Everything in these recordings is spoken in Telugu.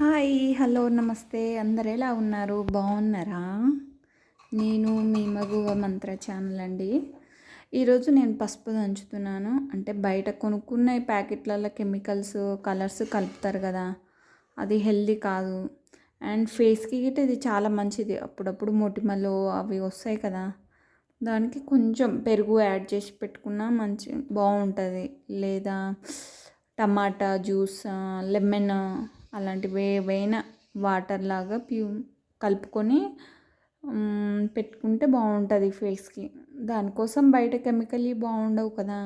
హాయ్ హలో నమస్తే. అందరు ఎలా ఉన్నారు? బాగున్నారా? నేను మీ మగువ మంత్ర ఛానల్ అండి. ఈరోజు నేను పసుపు దంచుతున్నాను. అంటే బయట కొనుక్కున్న ఈ ప్యాకెట్లలో కెమికల్స్ కలర్స్ కలుపుతారు కదా అది హెల్దీ కాదు. అండ్ ఫేస్కి గిట్ట ఇది చాలా మంచిది. అప్పుడప్పుడు మొటిమలు అవి వస్తాయి కదా దానికి కొంచెం పెరుగు యాడ్ చేసి పెట్టుకున్నా మంచి బాగుంటుంది. లేదా టమాటా జ్యూస్ లెమన్ అలాంటివి ఏవైనా వాటర్ లాగా ప్యూ కలుపుకొని పెట్టుకుంటే బాగుంటుంది ఫేస్కి దానికోసం బయట కెమికల్ బాగుండవు కదా.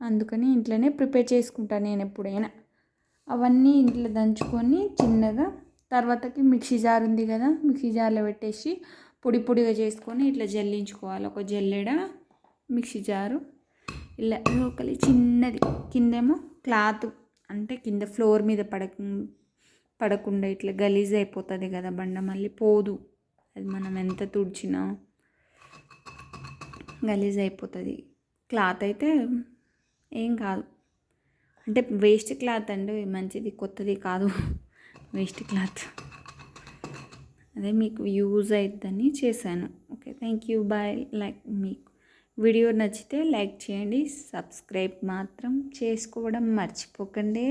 అందుకని ఇంట్లోనే ప్రిపేర్ చేసుకుంటాను నేను ఎప్పుడైనా. అవన్నీ ఇంట్లో దంచుకొని చిన్నగా తర్వాతకి మిక్సీ జార్ ఉంది కదా మిక్సీ జార్లో పెట్టేసి పొడి పొడిగా చేసుకొని ఇట్లా జల్లించుకోవాలి. ఒక జల్లెడ మిక్సీ జారు ఇలా లోకలి చిన్నది. కిందేమో క్లాత్ అంటే కింద ఫ్లోర్ మీద పడక పడకుండా ఇట్లా గలీజ్ అయిపోతుంది కదా బండ మళ్ళీ పోదు. అది మనం ఎంత తుడిచినా గలీజ్ అయిపోతుంది. క్లాత్ అయితే ఏం కాదు. అంటే వేస్ట్ క్లాత్ అండి మంచిది కొత్తది కాదు. Waste cloth. అదే మీకు యూజ్ అవుతుందని చేశాను. Okay thank you. Bye. Like మీకు. వీడియో నచ్చితే లైక్ చేయండి సబ్స్క్రైబ్ మాత్రం చేసుకోవడం మర్చిపోకండి.